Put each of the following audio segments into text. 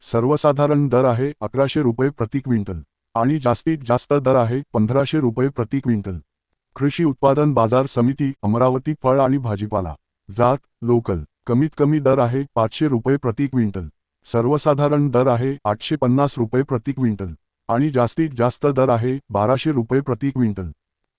सर्वसाधारण दर आहे अकराशे रुपये प्रति क्विंटल. आणि जास्तीत जास्त दर आहे पंधराशे रुपये प्रति क्विंटल. कृषी उत्पादन बाजार समिती अमरावती फळ आणि भाजीपाला. जात लोकल. कमीत कमी दर आहे पाचशे रुपये प्रति क्विंटल. सर्वसाधारण दर आहे आठशे पन्नास रुपये प्रति क्विंटल. आणि जास्तीत जास्त दर आहे बाराशे रुपये प्रति क्विंटल.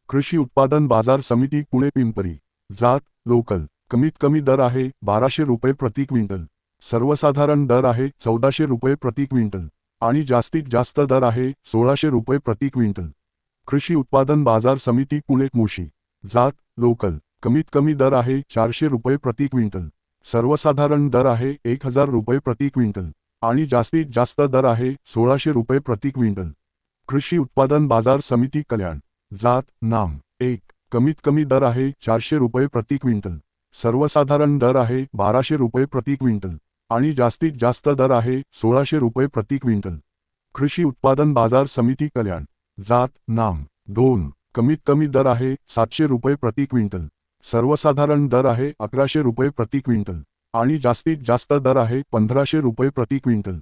कृषी उत्पादन बाजार समिती पुणे पिंपरी. जात लोकल. कमीत कमी दर आहे बाराशे रुपये प्रति क्विंटल. सर्वसाधारण दर आहे चौदाशे रुपये प्रति क्विंटल आणि जास्तीत जास्त दर आहे सोळाशे रुपये प्रति क्विंटल. कृषी उत्पादन बाजार समिती पुणे मुशी जात लोकल. कमीत कमी दर आहे चारशे रुपये प्रति क्विंटल. सर्वसाधारण दर आहे एक हजार रुपये प्रति क्विंटल आणि जास्तीत जास्त दर आहे सोळाशे रुपये प्रति क्विंटल. कृषी उत्पादन बाजार समिती कल्याण. जात नाम. एक. कमीत कमी दर आहे चारशे रुपये प्रति क्विंटल. सर्वसाधारण दर आहे बाराशे रुपये प्रति क्विंटल. आणि जास्तीत जास्त दर आहे सोळाशे रुपये प्रति क्विंटल. कृषी उत्पादन बाजार समिती कल्याण. जात नाम दोन कमीत कमी दर आहे सातशे रुपये प्रति क्विंटल. सर्वसाधारण दर आहे अकराशे रुपये प्रति क्विंटल. आणि जास्तीत जास्त दर आहे पंधराशे रुपये प्रति क्विंटल.